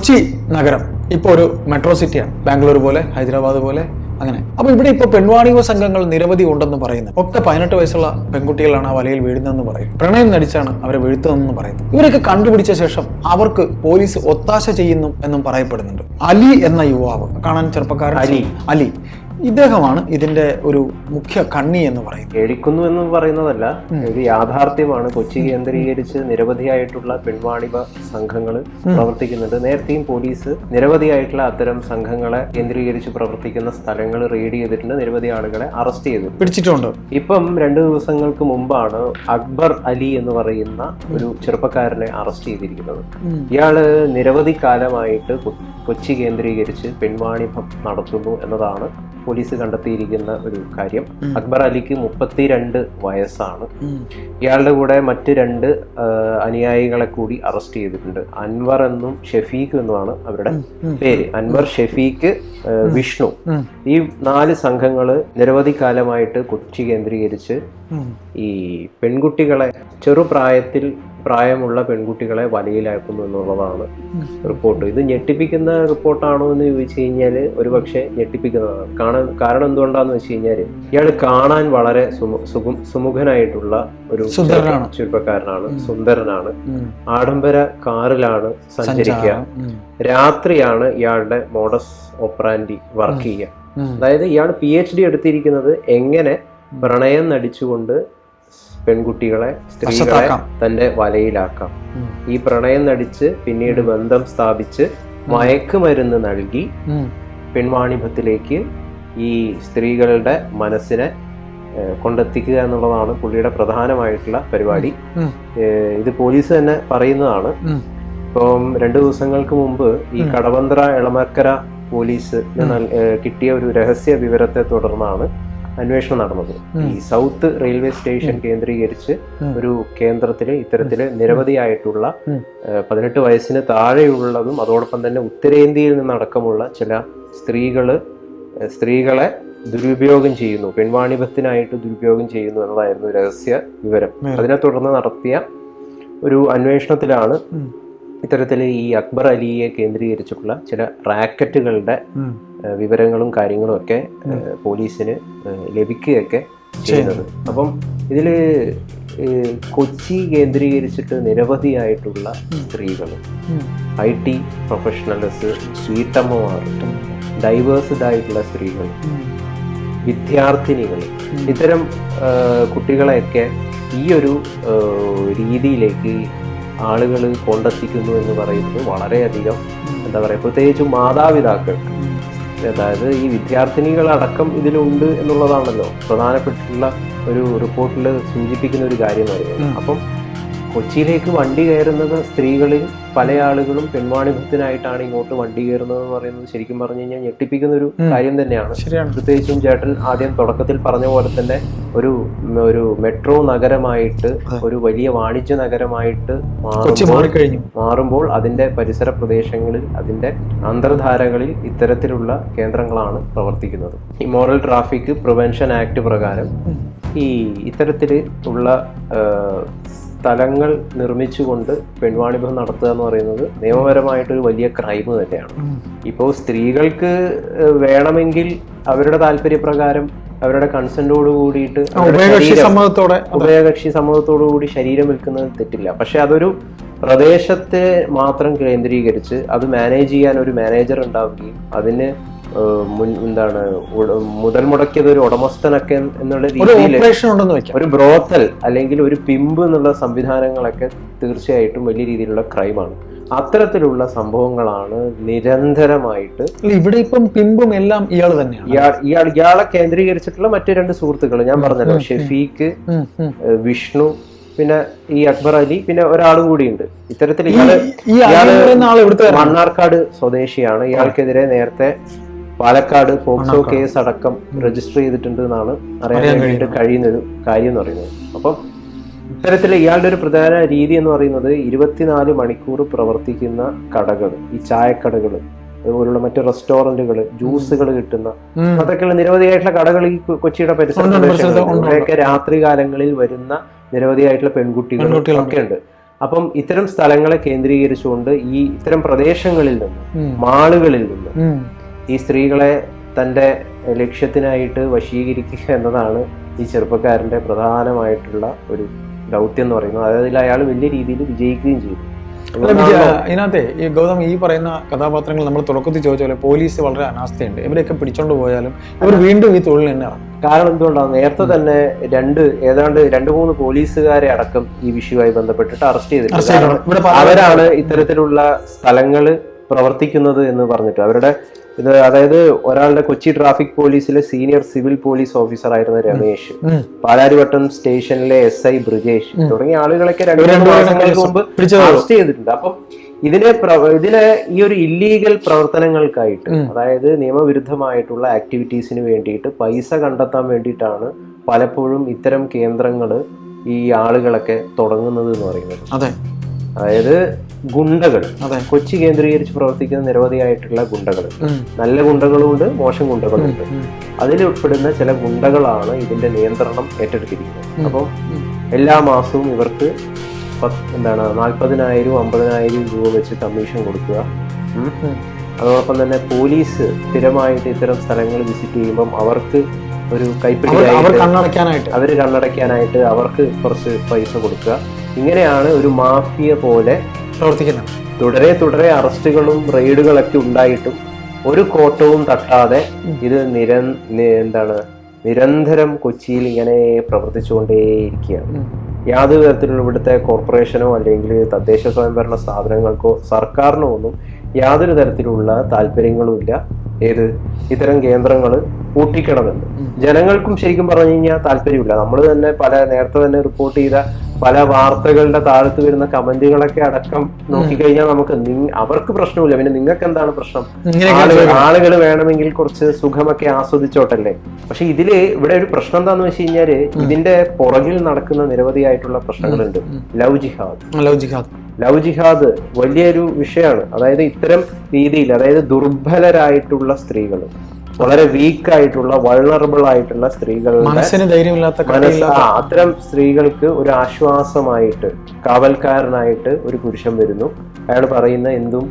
കൊച്ചി നഗരം. ഇപ്പോൾ ഒരു മെട്രോ സിറ്റിയാണ് ബാംഗ്ലൂർ പോലെ ഹൈദരാബാദ് പോലെ അങ്ങനെ. അപ്പോൾ ഇവിടെ ഇപ്പോൾ പെൺവാണിക സംഘങ്ങൾ നിരവധി ഉണ്ടെന്ന് പറയുന്നത്. ഒക്കെ പതിനെട്ട് വയസ്സുള്ള പെൺകുട്ടികളാണ് ആ വലയിൽ വീഴുന്നതെന്ന് പറയും പ്രണയം നടിച്ചാണ് അവരെ വീഴ്ത്തുന്നതെന്ന് പറയുന്നു ഇവരൊക്കെ കണ്ടുപിടിച്ച ശേഷം അവർക്ക് പോലീസ് ഒത്താശ ചെയ്യുന്നു എന്നും പറയപ്പെടുന്നുണ്ട്. അലി എന്ന യുവാവ്. കാണാൻ ചെറുപ്പക്കാരൻ അലി. അലി. ഇദ്ദേഹമാണ് ഇതിന്റെ ഒരു മുഖ്യ കണ്ണി എന്ന് പറയുന്നത്. കേളിക്കുന്നു എന്ന് പറയുന്നതല്ല ഒരു യാഥാർത്ഥ്യമാണ്. കൊച്ചി കേന്ദ്രീകരിച്ച് നിരവധിയായിട്ടുള്ള പെൺവാണിഭ സംഘങ്ങൾ പ്രവർത്തിക്കുന്നുണ്ട്. നേരത്തെയും പോലീസ് നിരവധിയായിട്ടുള്ള അത്തരം സംഘങ്ങളെ കേന്ദ്രീകരിച്ച് പ്രവർത്തിക്കുന്ന സ്ഥലങ്ങൾ റെയ്ഡ് ചെയ്തിട്ടുണ്ട്. നിരവധി ആളുകളെ അറസ്റ്റ് ചെയ്തു പിടിച്ചിട്ടുണ്ട്. ഇപ്പം രണ്ടു ദിവസങ്ങൾക്ക് മുമ്പാണ് അക്ബർ അലി എന്ന് പറയുന്ന ഒരു ചെറുപ്പക്കാരനെ അറസ്റ്റ് ചെയ്തിരിക്കുന്നത്. ഇയാൾ നിരവധി കാലമായിട്ട് കൊച്ചി കേന്ദ്രീകരിച്ച് പെൺവാണിഭം നടത്തുന്നു എന്നതാണ് പോലീസ് കണ്ടെത്തിയിരിക്കുന്ന ഒരു കാര്യം. അക്ബർ അലിക്ക് മുപ്പത്തിരണ്ട് വയസ്സാണ്. ഇയാളുടെ കൂടെ മറ്റ് രണ്ട് അനുയായികളെ കൂടി അറസ്റ്റ് ചെയ്തിട്ടുണ്ട്. അൻവർ എന്നും ഷെഫീഖ് എന്നുമാണ് അവരുടെ പേര്. അൻവർ ഷെഫീഖ് വിഷ്ണു ഈ നാല് സംഘങ്ങൾ നിരവധി കാലമായിട്ട് കൊച്ചി കേന്ദ്രീകരിച്ച് ഈ പെൺകുട്ടികളെ ചെറുപ്രായത്തിൽ പ്രായമുള്ള പെൺകുട്ടികളെ വലയിലാക്കുന്നു എന്നുള്ളതാണ് റിപ്പോർട്ട്. ഇത് ഞെട്ടിപ്പിക്കുന്ന റിപ്പോർട്ടാണോ എന്ന് ചോദിച്ചു കഴിഞ്ഞാൽ ഒരുപക്ഷെ ഞെട്ടിപ്പിക്കുന്നതാണ്. കാണാൻ കാരണം എന്തുകൊണ്ടാന്ന് വെച്ച് കഴിഞ്ഞാൽ ഇയാൾ കാണാൻ വളരെ സുഖം സുമുഖനായിട്ടുള്ള ഒരു. ചെറുപ്പക്കാരനാണ് സുന്ദരനാണ്. ആഡംബര കാറിലാണ് സഞ്ചരിക്കുക. രാത്രിയാണ് ഇയാളുടെ മോഡസ് ഓപ്പറാൻഡി വർക്ക് ചെയ്യുക. അതായത് ഇയാൾ പി എച്ച് ഡി എടുത്തിരിക്കുന്നത് എങ്ങനെ പ്രണയം നടിച്ചുകൊണ്ട് പെൺകുട്ടികളെ സ്ത്രീകളെ തന്റെ വലയിലാക്കാം. ഈ പ്രണയം നടിച്ച് പിന്നീട് ബന്ധം സ്ഥാപിച്ച് മയക്കുമരുന്ന് നൽകി. പെൺവാണിഭത്തിലേക്ക് ഈ സ്ത്രീകളുടെ മനസ്സിനെ കൊണ്ടെത്തിക്കുക എന്നുള്ളതാണ് പുള്ളിയുടെ പ്രധാനമായിട്ടുള്ള പരിപാടി. ഇത് പോലീസ് തന്നെ പറയുന്നതാണ്. ഇപ്പം രണ്ടു ദിവസങ്ങൾക്ക് മുമ്പ് ഈ കടവന്ത്ര എളമക്കര പോലീസ് കിട്ടിയ ഒരു രഹസ്യ വിവരത്തെ തുടർന്നാണ് അന്വേഷണം നടന്നത്. ഈ സൗത്ത് റെയിൽവേ സ്റ്റേഷൻ കേന്ദ്രീകരിച്ച് ഒരു കേന്ദ്രത്തിൽ ഇത്തരത്തിൽ നിരവധിയായിട്ടുള്ള. പതിനെട്ട് വയസ്സിന് താഴെയുള്ളതും അതോടൊപ്പം തന്നെ ഉത്തരേന്ത്യയിൽ നിന്നടക്കമുള്ള ചില സ്ത്രീകൾ സ്ത്രീകളെ ദുരുപയോഗം ചെയ്യുന്നു. പെൺവാണിഭത്തിനായിട്ട് ദുരുപയോഗം ചെയ്യുന്നു എന്നതായിരുന്നു രഹസ്യ വിവരം. അതിനെ തുടർന്ന് നടത്തിയ ഒരു അന്വേഷണത്തിലാണ്. ഇത്തരത്തിൽ ഈ അക്ബർ അലിയെ കേന്ദ്രീകരിച്ചിട്ടുള്ള ചില റാക്കറ്റുകളുടെ വിവരങ്ങളും കാര്യങ്ങളും ഒക്കെ പോലീസിന് ലഭിക്കുകയൊക്കെ ചെയ്യുന്നത്. അപ്പം ഇതിൽ കൊച്ചി കേന്ദ്രീകരിച്ചിട്ട് നിരവധിയായിട്ടുള്ള സ്ത്രീകൾ. ഐ ടി പ്രൊഫഷണൽസ് വീട്ടമ്മമാർ ഡൈവേഴ്സ്ഡ് ആയിട്ടുള്ള സ്ത്രീകൾ. വിദ്യാർത്ഥിനികൾ ഇത്തരം കുട്ടികളെയൊക്കെ ഈ ഒരു രീതിയിലേക്ക് ആളുകൾ കൊണ്ടെത്തിക്കുന്നു എന്ന് പറയുന്നത് വളരെയധികം എന്താ പറയുക പ്രത്യേകിച്ചും മാതാപിതാക്കൾ. അതായത് ഈ വിദ്യാർത്ഥിനികളടക്കം ഇതിലുണ്ട് എന്നുള്ളതാണല്ലോ. പ്രധാനപ്പെട്ടിട്ടുള്ള ഒരു റിപ്പോർട്ടിൽ സൂചിപ്പിക്കുന്ന ഒരു കാര്യം എന്ന് പറയുന്നത്. അപ്പം കൊച്ചിയിലേക്ക് വണ്ടി കയറുന്നത് സ്ത്രീകളിൽ പല ആളുകളും പെൺവാണിഭത്തിനായിട്ടാണ് ഇങ്ങോട്ട് വണ്ടി കയറുന്നത് എന്ന് പറയുന്നത് ശരിക്കും പറഞ്ഞു കഴിഞ്ഞാൽ ഞെട്ടിപ്പിക്കുന്ന ഒരു കാര്യം തന്നെയാണ്. ശരിയാണ്. പ്രത്യേകിച്ചും ചേട്ടൻ ആദ്യം തുടക്കത്തിൽ പറഞ്ഞ പോലെ തന്നെ ഒരു ഒരു മെട്രോ നഗരമായിട്ട് ഒരു വലിയ വാണിജ്യ നഗരമായിട്ട് മാറുമ്പോൾ അതിന്റെ പരിസര പ്രദേശങ്ങളിൽ അതിന്റെ അന്തർധാരകളിൽ ഇത്തരത്തിലുള്ള കേന്ദ്രങ്ങളാണ് പ്രവർത്തിക്കുന്നത്. Immoral moral traffic prevention act പ്രകാരം ഈ ഇത്തരത്തിൽ ഉള്ള സ്ഥലങ്ങൾ നിർമ്മിച്ചുകൊണ്ട് പെൺവാണിഭം നടത്തുക എന്ന് പറയുന്നത് നിയമപരമായിട്ടൊരു വലിയ ക്രൈം തന്നെയാണ്. ഇപ്പോൾ സ്ത്രീകൾക്ക് വേണമെങ്കിൽ അവരുടെ താല്പര്യപ്രകാരം അവരുടെ കൺസെന്റോട് കൂടിയിട്ട് സമ്മതത്തോടെ ഉഭയകക്ഷി സമ്മതത്തോടു കൂടി ശരീരം വിൽക്കുന്നത് തെറ്റില്ല പക്ഷെ അതൊരു പ്രദേശത്തെ മാത്രം കേന്ദ്രീകരിച്ച് അത് മാനേജ് ചെയ്യാൻ ഒരു മാനേജർ ഉണ്ടാവുകയും അതിന് മുൻ എന്താണ് മുതൽ മുടക്കിയത് ഒരു ഉടമസ്ഥനൊക്കെ എന്നുള്ള രീതിയിൽ ഒരു ബ്രോത്തൽ അല്ലെങ്കിൽ ഒരു പിമ്പ് എന്നുള്ള സംവിധാനങ്ങളൊക്കെ തീർച്ചയായിട്ടും വലിയ രീതിയിലുള്ള ക്രൈമാണ് അത്തരത്തിലുള്ള സംഭവങ്ങളാണ് നിരന്തരമായിട്ട് ഇവിടെ ഇപ്പം പിമ്പും എല്ലാം ഇയാൾ തന്നെയാണ്. ഇയാൾ ഇയാൾ ഇയാളെ കേന്ദ്രീകരിച്ചിട്ടുള്ള മറ്റു രണ്ട് സുഹൃത്തുക്കൾ ഞാൻ പറഞ്ഞല്ലോ ഷെഫീഖ്. ഏഹ് വിഷ്ണു പിന്നെ ഈ അക്ബർ അലി പിന്നെ ഒരാളും കൂടിയുണ്ട്. ഇത്തരത്തിൽ ഇയാൾ മണ്ണാർക്കാട് സ്വദേശിയാണ്. ഇയാൾക്കെതിരെ നേരത്തെ പാലക്കാട് പോക്സോ കേസ് അടക്കം രജിസ്റ്റർ ചെയ്തിട്ടുണ്ട് എന്നാണ് അറിയാൻ വേണ്ടിയിട്ട് കഴിയുന്ന. ഒരു കാര്യം എന്ന് പറയുന്നത്. അപ്പം ഇത്തരത്തിൽ ഇയാളുടെ ഒരു പ്രധാന രീതി എന്ന് പറയുന്നത് ഇരുപത്തിനാല് മണിക്കൂർ പ്രവർത്തിക്കുന്ന കടകൾ ഈ ചായക്കടകൾ അതുപോലുള്ള മറ്റു റെസ്റ്റോറന്റുകൾ ജ്യൂസുകൾ കിട്ടുന്ന. അതൊക്കെയുള്ള നിരവധിയായിട്ടുള്ള കടകൾ ഈ കൊച്ചിയുടെ പരിസര ഉണ്ട്, ഉണ്ട്, പ്രദേശങ്ങളിൽ ഉണ്ട്, ഉണ്ട്. ഇവിടെയൊക്കെ രാത്രി കാലങ്ങളിൽ വരുന്ന നിരവധിയായിട്ടുള്ള പെൺകുട്ടികൾ ഒക്കെ ഉണ്ട്. അപ്പം ഇത്തരം സ്ഥലങ്ങളെ കേന്ദ്രീകരിച്ചുകൊണ്ട് ഈ ഇത്തരം പ്രദേശങ്ങളിൽ നിന്ന് മാളുകളിൽ നിന്ന്. ഈ സ്ത്രീകളെ തന്റെ ലക്ഷ്യത്തിനായിട്ട് വശീകരിക്കുക എന്നതാണ് ഈ ചെറുപ്പക്കാരന്റെ പ്രധാനമായിട്ടുള്ള ഒരു ദൗത്യം എന്ന് പറയുന്നത്. അതായത് അയാൾ വലിയ രീതിയിൽ വിജയിക്കുകയും ചെയ്തു. ഇതിനകത്തെ ഈ ഗൗതം ഈ പറയുന്ന കഥാപാത്രങ്ങൾ നമ്മൾ തുടക്കത്തിൽ ചോദിച്ച പോലെ പോലീസ് വളരെ അനാസ്ഥയുണ്ട്. ഇവരെയൊക്കെ പിടിച്ചോണ്ട് പോയാലും ഇവർ വീണ്ടും ഈ തൊഴിൽ തന്നെ കാരണം എന്തുകൊണ്ടാണ്? നേരത്തെ തന്നെ രണ്ട് ഏതാണ്ട് രണ്ട് മൂന്ന് പോലീസുകാരെ അടക്കം ഈ വിഷയവുമായി ബന്ധപ്പെട്ടിട്ട് അറസ്റ്റ് ചെയ്തിട്ടുണ്ട്. അവരാണ് ഇത്തരത്തിലുള്ള സ്ഥലങ്ങൾ പ്രവർത്തിക്കുന്നത് എന്ന് പറഞ്ഞിട്ട്. അവരുടെ ഇത് അതായത് ഒരാളുടെ കൊച്ചി ട്രാഫിക് പോലീസിലെ സീനിയർ സിവിൽ പോലീസ് ഓഫീസർ ആയിരുന്ന രമേശ് പാലാരിവട്ടം സ്റ്റേഷനിലെ എസ് ഐ ബ്രിജേഷ് തുടങ്ങിയ ആളുകളൊക്കെ രണ്ടു രണ്ടുപേരും മാസങ്ങൾക്ക് മുമ്പ് അറസ്റ്റ് ചെയ്തിട്ടുണ്ട്. അപ്പം ഇതിനെ ഇതിലെ ഇതിനെ ഈ ഒരു ഇല്ലീഗൽ പ്രവർത്തനങ്ങൾക്കായിട്ട് അതായത് നിയമവിരുദ്ധമായിട്ടുള്ള ആക്ടിവിറ്റീസിന് വേണ്ടിയിട്ട് പൈസ കണ്ടെത്താൻ വേണ്ടിയിട്ടാണ് പലപ്പോഴും ഇത്തരം കേന്ദ്രങ്ങൾ ഈ ആളുകളൊക്കെ തുടങ്ങുന്നത് എന്ന് പറയുന്നത്. അതെ. അതായത് ഗുണ്ടകൾ. കൊച്ചി കേന്ദ്രീകരിച്ച് പ്രവർത്തിക്കുന്ന നിരവധിയായിട്ടുള്ള ഗുണ്ടകൾ. നല്ല ഗുണ്ടകളുമുണ്ട് മോശം ഗുണ്ടകളുമുണ്ട്. അതിലുൾപ്പെടുന്ന ചില ഗുണ്ടകളാണ് ഇതിന്റെ നിയന്ത്രണം ഏറ്റെടുത്തിരിക്കുന്നത്. അപ്പം എല്ലാ മാസവും ഇവർക്ക് എന്താണ് നാൽപ്പതിനായിരം അമ്പതിനായിരം രൂപ വെച്ച് കമ്മീഷൻ കൊടുക്കുക. അതോടൊപ്പം തന്നെ പോലീസ് സ്ഥിരമായിട്ട് ഇത്തരം സ്ഥലങ്ങൾ വിസിറ്റ് ചെയ്യുമ്പം അവർക്ക് ഒരു കൈപ്പിടിയായിട്ട് അവർ കണ്ണടയ്ക്കാനായിട്ട് അവർക്ക് കുറച്ച് പൈസ കൊടുക്കുക. ഇങ്ങനെയാണ് ഒരു മാഫിയ പോലെ പ്രവർത്തിക്കുന്നത്. തുടരെ തുടരെ അറസ്റ്റുകളും റെയ്ഡുകളൊക്കെ ഉണ്ടായിട്ടും ഒരു കോട്ടവും തട്ടാതെ ഇത് നിര എന്താണ് നിരന്തരം കൊച്ചിയിൽ ഇങ്ങനെ പ്രവർത്തിച്ചുകൊണ്ടേയിരിക്കുകയാണ്. യാതൊരു തരത്തിലുള്ള ഇവിടുത്തെ കോർപ്പറേഷനോ അല്ലെങ്കിൽ തദ്ദേശ സ്വയംഭരണ സ്ഥാപനങ്ങൾക്കോ സർക്കാരിനോ ഒന്നും യാതൊരു തരത്തിലുള്ള താല്പര്യങ്ങളും ഇല്ല. ഏത് ഇത്തരം കേന്ദ്രങ്ങൾ പൂട്ടിക്കണമെന്ന് ജനങ്ങൾക്കും ശരിക്കും പറഞ്ഞു കഴിഞ്ഞാൽ താല്പര്യമില്ല. നമ്മൾ തന്നെ പല നേരത്തെ തന്നെ റിപ്പോർട്ട് ചെയ്ത പല വാർത്തകളുടെ താഴത്ത് വരുന്ന കമന്റുകളൊക്കെ അടക്കം നോക്കിക്കഴിഞ്ഞാൽ നമുക്ക് അവർക്ക് പ്രശ്നമില്ല. പിന്നെ നിങ്ങൾക്ക് എന്താണ് പ്രശ്നം ആളുകൾ വേണമെങ്കിൽ കുറച്ച് സുഖമൊക്കെ ആസ്വദിച്ചോട്ടല്ലേ പക്ഷെ ഇതിൽ ഇവിടെ ഒരു പ്രശ്നം എന്താണെന്ന് വെച്ച് കഴിഞ്ഞാൽ ഇതിന്റെ പുറകിൽ നടക്കുന്ന നിരവധിയായിട്ടുള്ള പ്രശ്നങ്ങളുണ്ട്. Love jihad. Love jihad. Love jihad വലിയൊരു വിഷയമാണ്. അതായത് ഇത്തരം രീതിയിൽ അതായത് ദുർബലരായിട്ടുള്ള സ്ത്രീകൾ വളരെ വീക്ക് ആയിട്ടുള്ള വൾണറബിൾ ആയിട്ടുള്ള സ്ത്രീകളുടെ ധൈര്യമില്ലാത്ത അത്തരം സ്ത്രീകൾക്ക് ഒരു ആശ്വാസമായിട്ട് കാവൽക്കാരനായിട്ട് ഒരു പുരുഷൻ വരുന്നു. അയാൾ പറയുന്ന എന്തും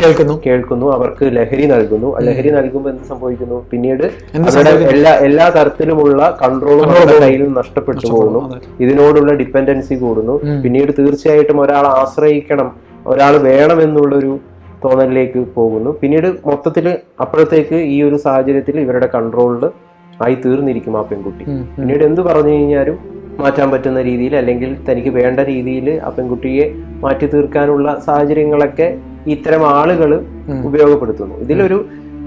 കേൾക്കുന്നു. കേൾക്കുന്നു അവർക്ക് ലഹരി നൽകുന്നു. ലഹരി നൽകുമ്പോൾ എന്ത് സംഭവിക്കുന്നു? പിന്നീട് അവരുടെ എല്ലാ എല്ലാ തരത്തിലുമുള്ള കൺട്രോളും അവരുടെ കയ്യിൽ നഷ്ടപ്പെട്ടു പോകുന്നു. ഇതിനോടുള്ള ഡിപ്പെൻഡൻസി കൂടുന്നു. പിന്നീട് തീർച്ചയായിട്ടും ഒരാൾ ആശ്രയിക്കണം ഒരാൾ വേണമെന്നുള്ളൊരു തോന്നലിലേക്ക് പോകുന്നു. പിന്നീട് മൊത്തത്തിൽ അപ്പോഴത്തേക്ക് ഈ ഒരു സാഹചര്യത്തിൽ ഇവരുടെ കൺട്രോളിൽ ആയി തീർന്നിരിക്കും ആ പെൺകുട്ടി. പിന്നീട് എന്ത് പറഞ്ഞു കഴിഞ്ഞാലും മാറ്റാൻ പറ്റുന്ന രീതിയിൽ അല്ലെങ്കിൽ തനിക്ക് വേണ്ട രീതിയിൽ ആ പെൺകുട്ടിയെ മാറ്റി തീർക്കാനുള്ള സാഹചര്യങ്ങളൊക്കെ ഇത്തരം ആളുകൾ ഉപയോഗപ്പെടുത്തുന്നു. ഇതിലൊരു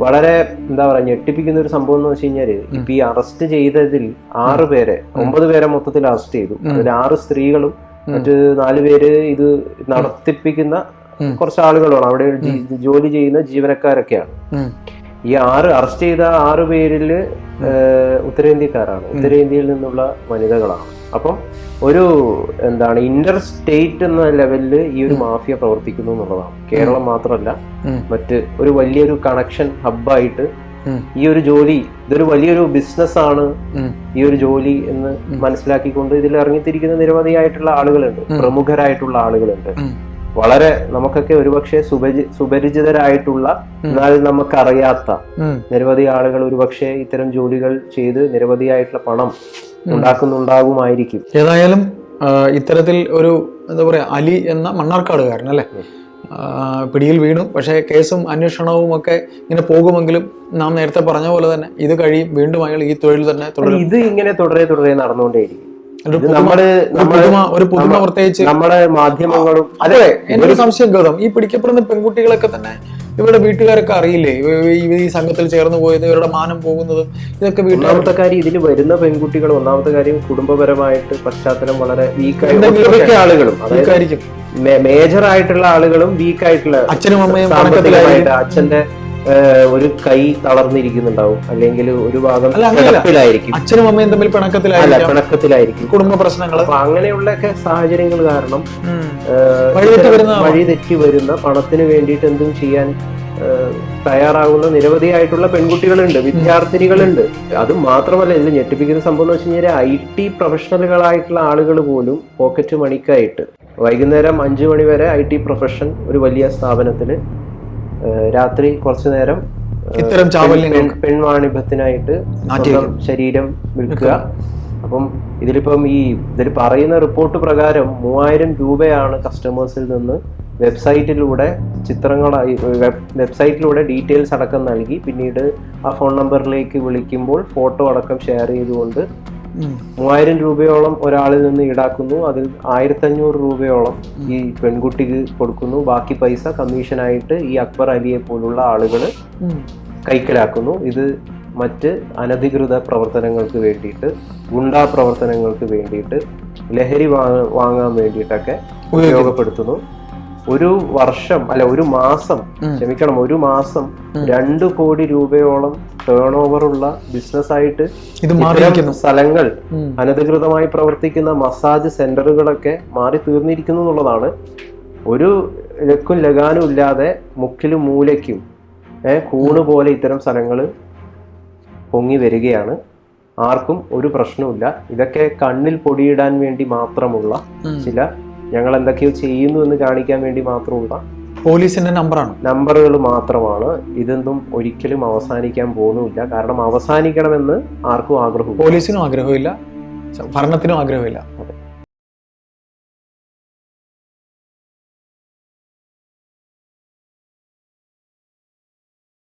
വളരെ എന്താ പറയാ ഞെട്ടിപ്പിക്കുന്ന ഒരു സംഭവം എന്ന് വെച്ച് കഴിഞ്ഞാൽ ഇപ്പൊ ഈ അറസ്റ്റ് ചെയ്തതിൽ ആറ് പേരെ ഒമ്പത് പേരെ മൊത്തത്തിൽ അറസ്റ്റ് ചെയ്തു. അതിൽ ആറ് സ്ത്രീകളും മറ്റ് നാല് പേര് ഇത് നടത്തിപ്പിക്കുന്ന കുറച്ച് ആളുകളാണ് അവിടെ ജോലി ചെയ്യുന്ന ജീവനക്കാരൊക്കെയാണ്. ഈ ആറ് അറസ്റ്റ് ചെയ്ത ആറ് പേരിൽ ഉത്തരേന്ത്യക്കാരാണ്. ഉത്തരേന്ത്യയിൽ നിന്നുള്ള വനിതകളാണ്. അപ്പം ഒരു എന്താണ് ഇന്റർ സ്റ്റേറ്റ് എന്ന ലെവലിൽ ഈ ഒരു മാഫിയ പ്രവർത്തിക്കുന്നു എന്നുള്ളതാണ്. കേരളം മാത്രമല്ല. മറ്റ് ഒരു വലിയൊരു കണക്ഷൻ ഹബ്ബായിട്ട് ഉം. ഈ ഒരു ജോലി ഇതൊരു വലിയൊരു ബിസിനസ് ആണ്. ഈ ഒരു ജോലി എന്ന് മനസ്സിലാക്കിക്കൊണ്ട് ഇതിൽ ഇറങ്ങിത്തിരിക്കുന്ന നിരവധിയായിട്ടുള്ള ആളുകളുണ്ട്. പ്രമുഖരായിട്ടുള്ള ആളുകളുണ്ട്. വളരെ നമുക്കൊക്കെ ഒരുപക്ഷെ സുപരി സുപരിചിതരായിട്ടുള്ള എന്നാൽ നമുക്കറിയാത്ത നിരവധി ആളുകൾ ഒരുപക്ഷെ ഇത്തരം ജോലികൾ ചെയ്ത് നിരവധിയായിട്ടുള്ള പണം ഉണ്ടാക്കുന്നുണ്ടാകുമായിരിക്കും. ഏതായാലും ഇത്തരത്തിൽ ഒരു എന്താ പറയാ അലി എന്ന മണ്ണാർക്കാടുകാരൻ അല്ലേ? പിടിയിൽ വീണു. പക്ഷേ കേസും അന്വേഷണവും ഒക്കെ ഇങ്ങനെ പോകുമെങ്കിലും നാം നേരത്തെ പറഞ്ഞ പോലെ തന്നെ ഇത് കഴിയും. വീണ്ടും അയാൾ ഈ തൊഴിൽ തന്നെ തുടരും. ഇത് ഇങ്ങനെ തുടരെ തുടരെ നടന്നുകൊണ്ടേയിരിക്കും. നമ്മൾ ഒരു പുതുമ പ്രത്യേകിച്ച് നമ്മുടെ മാധ്യമങ്ങളും അതെ എനിക്കൊരു സംശയം ഗൗതം ഈ പിടിക്കപ്പെടുന്ന പെൺകുട്ടികളൊക്കെ തന്നെ ഇവരുടെ വീട്ടുകാരൊക്കെ അറിയില്ലേ? ഈ സംഘത്തിൽ ചേർന്ന് പോയത് ഇവരുടെ മാനം പോകുന്നതും ഇതൊക്കെ ഒന്നാമത്തെ കാര്യം ഇതിൽ വരുന്ന പെൺകുട്ടികൾ ഒന്നാമത്തെ കാര്യം കുടുംബപരമായിട്ട് പശ്ചാത്തലം വളരെ വീക്കായി ആളുകളും അതായത് മേജർ ആയിട്ടുള്ള ആളുകളും വീക്ക് ആയിട്ടുള്ള അച്ഛനും അമ്മയും അച്ഛന്റെ ഒരു കൈ തളർന്നിരിക്കുന്നുണ്ടാവും. അല്ലെങ്കിൽ ഒരു ഭാഗം. കിടപ്പിലായിരിക്കും. അച്ഛനും അമ്മയും തമ്മിൽ പിണക്കത്തിലായിരിക്കും. പിണക്കത്തിലായിരിക്കാം. കുടുംബ പ്രശ്നങ്ങൾ അങ്ങനെയുള്ളൊക്കെ സാഹചര്യങ്ങൾ കാരണം വഴി തെറ്റി വരുന്ന പണത്തിന് വേണ്ടിയിട്ട് എന്തും ചെയ്യാൻ തയ്യാറാവുന്ന തയ്യാറാകുന്ന നിരവധിയായിട്ടുള്ള പെൺകുട്ടികളുണ്ട് വിദ്യാർത്ഥിനികളുണ്ട്. അത് മാത്രമല്ല ഇതിൽ ഞെട്ടിപ്പിക്കുന്ന സംഭവം എന്ന് വെച്ച് കഴിഞ്ഞാൽ ഐ ടി പ്രൊഫഷണലുകളായിട്ടുള്ള ആളുകൾ പോലും പോക്കറ്റ് മണിക്കായിട്ട് വൈകുന്നേരം അഞ്ചു മണി വരെ ഐ ടി പ്രൊഫഷൻ ഒരു വലിയ സ്ഥാപനത്തിൽ രാത്രി കുറച്ചു നേരം ഇത്തരം പെൺ- പെൺവാണിഭത്തിനായിട്ട്. ശരീരം വിൽക്കുക അപ്പം ഇതിലിപ്പം ഈ ഇതിൽ പറയുന്ന റിപ്പോർട്ട് പ്രകാരം മൂവായിരം രൂപയാണ് കസ്റ്റമേഴ്സിൽ നിന്ന് വെബ്സൈറ്റിലൂടെ ചിത്രങ്ങളായി വെബ്സൈറ്റിലൂടെ ഡീറ്റെയിൽസ് അടക്കം നൽകി പിന്നീട് ആ ഫോൺ നമ്പറിലേക്ക് വിളിക്കുമ്പോൾ ഫോട്ടോ അടക്കം ഷെയർ ചെയ്തുകൊണ്ട്. മൂവായിരം രൂപയോളം ഒരാളിൽ നിന്ന് ഈടാക്കുന്നു. അതിൽ ആയിരത്തഞ്ഞൂറ് രൂപയോളം ഈ പെൺകുട്ടിക്ക് കൊടുക്കുന്നു. ബാക്കി പൈസ കമ്മീഷനായിട്ട് ഈ അക്ബർ അലിയെ പോലുള്ള ആളുകൾ കൈക്കലാക്കുന്നു. ഇത് മറ്റ് അനധികൃത പ്രവർത്തനങ്ങൾക്ക് വേണ്ടിയിട്ട് ഗുണ്ടാ പ്രവർത്തനങ്ങൾക്ക് വേണ്ടിയിട്ട് ലഹരി വാങ്ങാൻ വേണ്ടിയിട്ടൊക്കെ ഉപയോഗപ്പെടുത്തുന്നു. ഒരു വർഷം അല്ല ഒരു മാസം. ക്ഷമിക്കണം ഒരു മാസം. രണ്ടു കോടി രൂപയോളം ടേൺ ഓവർ ഉള്ള ബിസിനസ്സായിട്ട് സ്ഥലങ്ങൾ അനധികൃതമായി പ്രവർത്തിക്കുന്ന മസാജ് സെന്ററുകളൊക്കെ മാറി തീർന്നിരിക്കുന്നു എന്നുള്ളതാണ്. ഒരു ലക്കും ലഗാനും ഇല്ലാതെ മുക്കിലും മൂലയ്ക്കും ഏഹ് കൂണ് പോലെ ഇത്തരം സ്ഥലങ്ങൾ പൊങ്ങി വരികയാണ്. ആർക്കും ഒരു പ്രശ്നവുമില്ല. ഇതൊക്കെ കണ്ണിൽ പൊടിയിടാൻ വേണ്ടി മാത്രമുള്ള ചില ഞങ്ങൾ എന്തൊക്കെയോ ചെയ്യുന്നു എന്ന് കാണിക്കാൻ വേണ്ടി മാത്രമുള്ള പോലീസിന്റെ നമ്പറാണ്. നമ്പറുകൾ മാത്രമാണ്. ഇതൊന്നും ഒരിക്കലും അവസാനിക്കാൻ പോകുന്നുമില്ല കാരണം അവസാനിക്കണമെന്ന് ആർക്കും ആഗ്രഹം പോലീസിനും ആഗ്രഹമില്ല ഭരണത്തിനും ആഗ്രഹമില്ല.